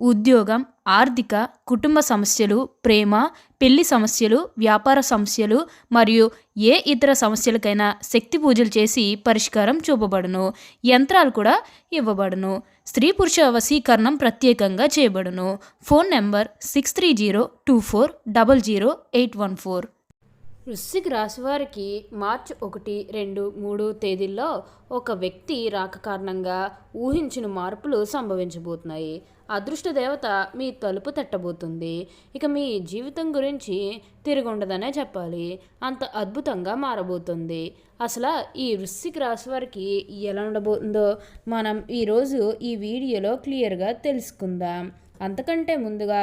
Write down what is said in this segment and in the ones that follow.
ఉద్యోగం ఆర్థిక కుటుంబ సమస్యలు ప్రేమ పెళ్ళి సమస్యలు వ్యాపార సమస్యలు మరియు ఏ ఇతర సమస్యలకైనా శక్తి పూజలు చేసి పరిష్కారం చూపబడును. యంత్రాలు కూడా ఇవ్వబడును. స్త్రీ పురుష వశీకరణం ప్రత్యేకంగా చేయబడును. Phone number six three zero two four double zero eight one four. వృశ్చిక రాశి వారికి మార్చి ఒకటి రెండు మూడు తేదీల్లో ఒక వ్యక్తి రాక కారణంగా ఊహించిన మార్పులు సంభవించబోతున్నాయి. అదృష్ట దేవత మీ తలుపు తట్టబోతుంది. ఇక మీ జీవితం గురించి తిరుగుండదనే చెప్పాలి. అంత అద్భుతంగా మారబోతుంది. అసలు ఈ వృశ్చిక రాశి వారికి ఎలా ఉండబోతుందో మనం ఈరోజు ఈ వీడియోలో క్లియర్గా తెలుసుకుందాం. అంతకంటే ముందుగా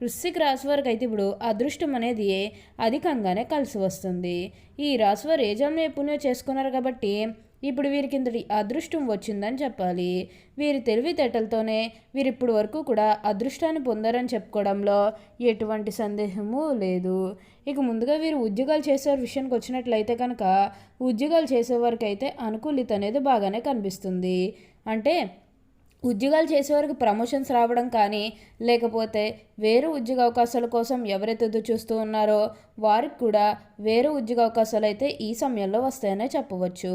వృశ్చిక రాశి వారికి అయితే ఇప్పుడు అదృష్టం అనేది అధికంగానే కలిసి వస్తుంది. ఈ రాశి వారు ఏ జన్మ పుణ్యం చేసుకున్నారు కాబట్టి ఇప్పుడు వీరికి ఇంతటి అదృష్టం వచ్చిందని చెప్పాలి. వీరి తెలివితేటలతోనే వీరు ఇప్పుడు వరకు కూడా అదృష్టాన్ని పొందారని చెప్పుకోవడంలో ఎటువంటి సందేహము లేదు. ఇక ముందుగా వీరు ఉద్యోగాలు చేసే విషయానికి వచ్చినట్లయితే కనుక ఉద్యోగాలు చేసేవారికి అయితే అనుకూలిత అనేది బాగానే కనిపిస్తుంది. అంటే ఉద్యోగాలు చేసేవారికి ప్రమోషన్స్ రావడం కానీ లేకపోతే వేరే ఉద్యోగ అవకాశాల కోసం ఎవరైతే ఎదురు చూస్తూ ఉన్నారో వారికి కూడా వేరే ఉద్యోగ అవకాశాలు అయితే ఈ సమయంలో వస్తాయనే చెప్పవచ్చు.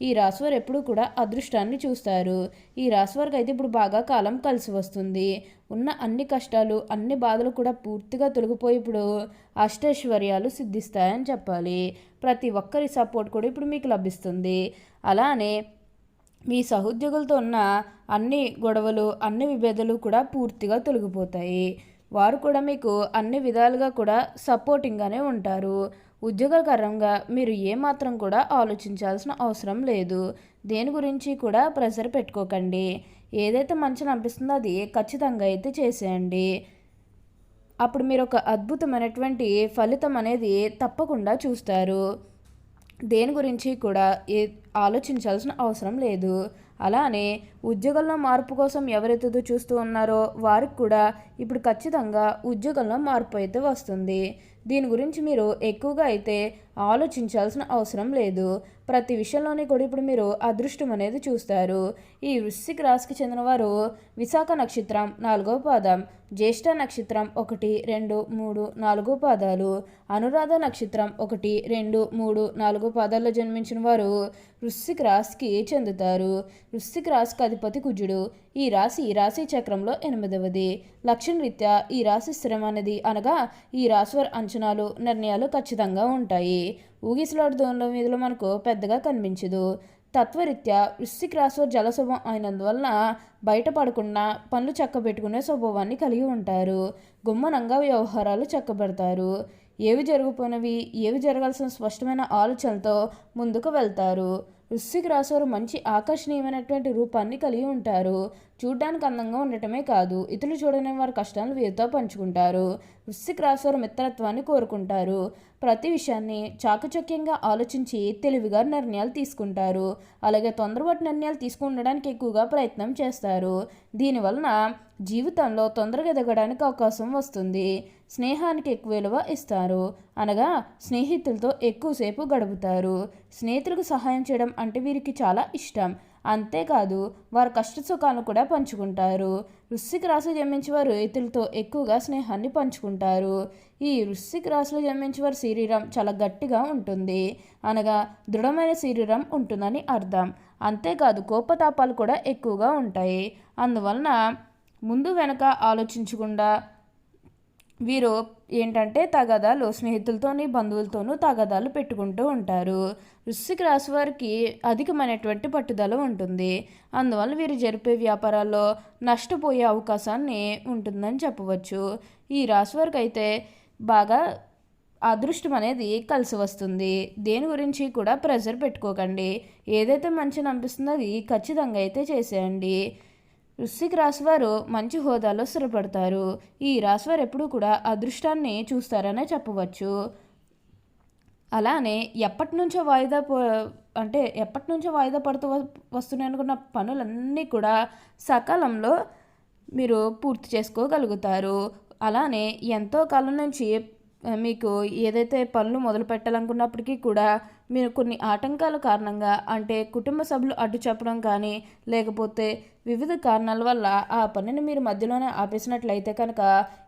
ఈ రాశివారు ఎప్పుడూ కూడా అదృష్టాన్ని చూస్తారు. ఈ రాశివారికి అయితే ఇప్పుడు బాగా కాలం కలిసి వస్తుంది. ఉన్న అన్ని కష్టాలు అన్ని బాధలు కూడా పూర్తిగా తొలగిపోయి ఇప్పుడు అష్టైశ్వర్యాలు సిద్ధిస్తాయని చెప్పాలి. ప్రతి ఒక్కరి సపోర్ట్ కూడా ఇప్పుడు మీకు లభిస్తుంది. అలానే మీ సహోద్యోగులతో ఉన్న అన్ని గొడవలు అన్ని విభేదాలు కూడా పూర్తిగా తొలగిపోతాయి. వారు కూడా మీకు అన్ని విధాలుగా కూడా సపోర్టింగ్గానే ఉంటారు. ఉద్యోగకరంగా మీరు ఏమాత్రం కూడా ఆలోచించాల్సిన అవసరం లేదు. దేని గురించి కూడా ప్రెషర్ పెట్టుకోకండి. ఏదైతే మంచిని అనిపిస్తుందో అది ఖచ్చితంగా అయితే చేసేయండి. అప్పుడు మీరు ఒక అద్భుతమైనటువంటి ఫలితం అనేది తప్పకుండా చూస్తారు. దేని గురించి కూడా ఏ ఆలోచించాల్సిన అవసరం లేదు. అలానే ఉద్యోగంలో మార్పు కోసం ఎవరైతే చూస్తూ ఉన్నారో వారికి కూడా ఇప్పుడు ఖచ్చితంగా ఉద్యోగంలో మార్పు అయితే వస్తుంది. దీని గురించి మీరు ఎక్కువగా అయితే ఆలోచించాల్సిన అవసరం లేదు. ప్రతి విషయంలోని కూడా ఇప్పుడు మీరు అదృష్టం అనేది చూస్తారు. ఈ వృశ్చిక రాశికి చెందిన వారు విశాఖ నక్షత్రం నాలుగో పాదం జ్యేష్ఠ నక్షత్రం ఒకటి రెండు మూడు నాలుగు పాదాలు అనురాధ నక్షత్రం ఒకటి రెండు మూడు నాలుగు పాదాల్లో జన్మించిన వారు వృశ్చిక రాశికి చెందుతారు. వృశ్చిక రాశికి అధిపతి కుజుడు. ఈ రాశి రాశి చక్రంలో ఎనిమిదవది. లక్షణరీత్యా ఈ రాశి స్థిరమైనది అనగా ఈ రాశివారి అంచనాలు నిర్ణయాలు ఖచ్చితంగా ఉంటాయి. ఊగిసలాడు దోన్ల మీదలో మనకు పెద్దగా కనిపించదు. తత్వరీత్యా వృశ్చిక రాశి జలస్వభావం అయినందువలన బయటపడకుండా పనులు చక్కబెట్టుకునే స్వభావాన్ని కలిగి ఉంటారు. గుమ్మనంగా వ్యవహారాలు చక్కబెడతారు. ఏవి జరుగుపోయినవి ఏవి జరగాల్సిన స్పష్టమైన ఆలోచనతో ముందుకు వెళ్తారు. వృశ్చిక రాశివారు మంచి ఆకర్షణీయమైనటువంటి రూపాన్ని కలిగి ఉంటారు. చూడ్డానికి అందంగా ఉండటమే కాదు ఇతరులు చూడని వారి కష్టాలను వీరితో పంచుకుంటారు. వృశ్చిక రాశివారు మిత్రత్వాన్ని కోరుకుంటారు. ప్రతి విషయాన్ని చాకచక్యంగా ఆలోచించి తెలివిగా నిర్ణయాలు తీసుకుంటారు. అలాగే తొందరపాటు నిర్ణయాలు తీసుకుండడానికి ఎక్కువగా ప్రయత్నం చేస్తారు. దీనివలన జీవితంలో తొందరగా ఎదగడానికి అవకాశం వస్తుంది. స్నేహానికి ఎక్కువ విలువ ఇస్తారు. అనగా స్నేహితులతో ఎక్కువసేపు గడుపుతారు. స్నేహితులకు సహాయం చేయడం అంటే వీరికి చాలా ఇష్టం. అంతేకాదు వారు కష్ట సుఖాలను కూడా పంచుకుంటారు. వృశ్చిక రాశి జన్మించే వారు ఇతరులతో ఎక్కువగా స్నేహాన్ని పంచుకుంటారు. ఈ వృశ్చిక రాశిలో జన్మించే వారి శరీరం చాలా గట్టిగా ఉంటుంది. అనగా దృఢమైన శరీరం ఉంటుందని అర్థం. అంతేకాదు కోపతాపాలు కూడా ఎక్కువగా ఉంటాయి. అందువలన ముందు వెనక ఆలోచించకుండా వీరు ఏంటంటే తగాదాలు స్నేహితులతోని బంధువులతోనూ తగాదాలు పెట్టుకుంటూ ఉంటారు. వృశ్చిక రాశి వారికి అధికమైనటువంటి పట్టుదల ఉంటుంది. అందువల్ల వీరు జరిపే వ్యాపారాల్లో నష్టపోయే అవకాశాన్ని ఉంటుందని చెప్పవచ్చు. ఈ రాశి వారికి అయితే బాగా అదృష్టం అనేది కలిసి వస్తుంది. దేని గురించి కూడా ప్రెషర్ పెట్టుకోకండి. ఏదైతే మంచిని అనిపిస్తుందో అది ఖచ్చితంగా అయితే చేసేయండి. వృశ్చిక రాశివారు మంచి హోదాలో స్థిరపడతారు. ఈ రాశివారు ఎప్పుడూ కూడా అదృష్టాన్ని చూస్తారనే చెప్పవచ్చు. అలానే ఎప్పటి నుంచో వాయిదా అంటే ఎప్పటి నుంచో వాయిదా పడుతూ వస్తున్నాయి అనుకున్న పనులన్నీ కూడా సకాలంలో మీరు పూర్తి చేసుకోగలుగుతారు. అలానే ఎంతో కాలం నుంచి మీకు ఏదైతే పనులు మొదలు పెట్టాలనుకున్నప్పటికీ కూడా మీరు కొన్ని ఆటంకాల కారణంగా అంటే కుటుంబ సభ్యులు అడ్డు చెప్పడం కానీ లేకపోతే వివిధ కారణాల వల్ల ఆ పనిని మీరు మధ్యలోనే ఆపేసినట్లయితే కనుక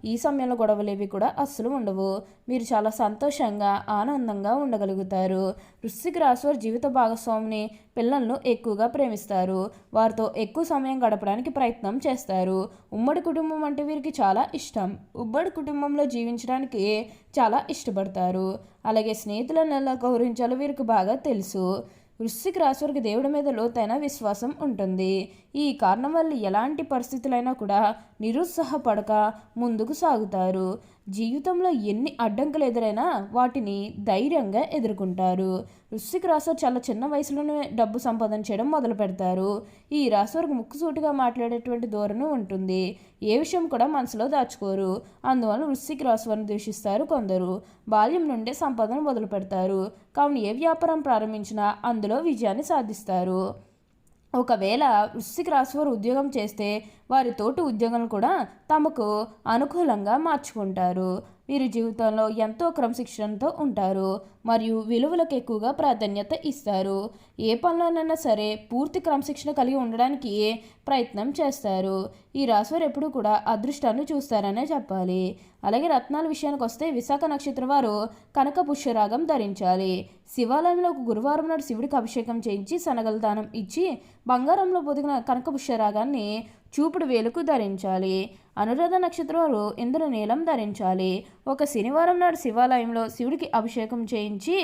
ఈ సమయంలో గొడవలేవి కూడా అస్సలు ఉండవు. మీరు చాలా సంతోషంగా ఆనందంగా ఉండగలుగుతారు. వృశ్చిక రాశివారి జీవిత భాగస్వామిని పిల్లలను ఎక్కువగా ప్రేమిస్తారు. వారితో ఎక్కువ సమయం గడపడానికి ప్రయత్నం చేస్తారు. ఉమ్మడి కుటుంబం అంటే వీరికి చాలా ఇష్టం. ఉమ్మడి కుటుంబంలో జీవించడానికి చాలా ఇష్టపడతారు. అలాగే స్నేహితులను ఎలా గౌరవించాలో వీరికి బాగా తెలుసు. వృశ్చిక రాశివారికి దేవుడి మీద లోతైన విశ్వాసం ఉంటుంది. ఈ కారణం వల్ల ఎలాంటి పరిస్థితులైనా కూడా నిరుత్సాహపడక ముందుకు సాగుతారు. జీవితంలో ఎన్ని అడ్డంకులు ఎదురైనా వాటిని ధైర్యంగా ఎదుర్కొంటారు. వృశ్చిక రాశి చాలా చిన్న వయసులోనే డబ్బు సంపాదన చేయడం మొదలు పెడతారు. ఈ రాశి ముక్కుసూటిగా మాట్లాడేటువంటి ధోరణి ఉంటుంది. ఏ విషయం కూడా మనసులో దాచుకోరు. అందువల్ల వృశ్చిక రాశి దూషిస్తారు కొందరు. బాల్యం నుండే సంపాదన మొదలు పెడతారు. కావున ఏ వ్యాపారం ప్రారంభించినా అందులో విజయాన్ని సాధిస్తారు. ఒకవేళ వృశ్చిక రాశి వారు ఉద్యోగం చేస్తే వారి తోటి ఉద్యోగులను కూడా తమకు అనుకూలంగా మార్చుకుంటారు. వీరి జీవితంలో ఎంతో క్రమశిక్షణతో ఉంటారు మరియు విలువలకు ఎక్కువగా ప్రాధాన్యత ఇస్తారు. ఏ పనిలోనైనా సరే పూర్తి క్రమశిక్షణ కలిగి ఉండడానికి ప్రయత్నం చేస్తారు. ఈ రాశివారు ఎప్పుడూ కూడా అదృష్టాన్ని చూస్తారనే చెప్పాలి. అలాగే రత్నాల విషయానికి వస్తే విశాఖ నక్షత్రం వారు కనక పుష్యరాగం ధరించాలి. శివాలయంలో ఒక గురువారం నాడు శివుడికి అభిషేకం చేయించి శనగల దానం ఇచ్చి బంగారంలో పొదిగిన కనక పుష్యరాగాన్ని చూపుడు వేలుకు ధరించాలి. అనురాధ నక్షత్రం వారు ఇంద్రనీలం ధరించాలి. ఒక శనివారం నాడు శివాలయంలో శివుడికి అభిషేకం చేయించి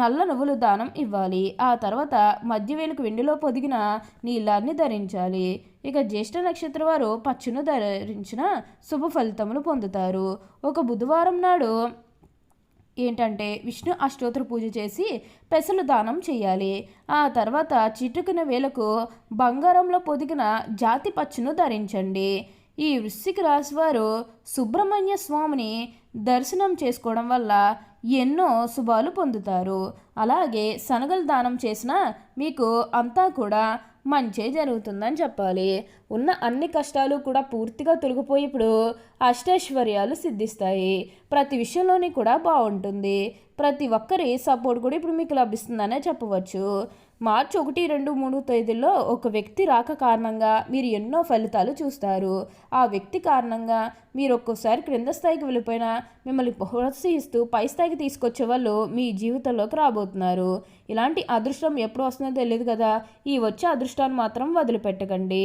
నల్ల నువ్వులు దానం ఇవ్వాలి. ఆ తర్వాత మధ్యవేలుకు వెండిలో పొదిగిన నీళ్ళాన్ని ధరించాలి. ఇక జ్యేష్ఠ నక్షత్ర వారు పచ్చును ధరించిన శుభ ఫలితములు పొందుతారు. ఒక బుధవారం నాడు ఏంటంటే విష్ణు అష్టోత్తర పూజ చేసి పెసలు దానం చేయాలి. ఆ తర్వాత చిటుకున వేలకు బంగారంలో పొదిగిన జాతి పచ్చును ధరించండి. ఈ వృశ్చిక రాశి వారు సుబ్రహ్మణ్య స్వామిని దర్శనం చేసుకోవడం వల్ల ఎన్నో శుభాలు పొందుతారు. అలాగే శనగలు దానం చేసినా మీకు అంతా కూడా మంచే జరుగుతుందని చెప్పాలి. ఉన్న అన్ని కష్టాలు కూడా పూర్తిగా తొలగిపోయి ఇప్పుడు అష్టైశ్వర్యాలు సిద్ధిస్తాయి. ప్రతి విషయంలోని కూడా బాగుంటుంది. ప్రతి ఒక్కరి సపోర్ట్ కూడా ఇప్పుడు మీకు లభిస్తుందనే చెప్పవచ్చు. మార్చి ఒకటి రెండు మూడు తేదీల్లో ఒక వ్యక్తి రాక కారణంగా మీరు ఎన్నో ఫలితాలు చూస్తారు. ఆ వ్యక్తి కారణంగా మీరు ఒక్కోసారి క్రింద స్థాయికి వెళ్ళిపోయినా మిమ్మల్ని ప్రోత్సహిస్తూ పై స్థాయికి తీసుకొచ్చే వాళ్ళు మీ జీవితంలోకి రాబోతున్నారు. ఇలాంటి అదృష్టం ఎప్పుడు వస్తుందో తెలియదు కదా. ఈ వచ్చే అదృష్టాన్ని మాత్రం వదిలిపెట్టకండి.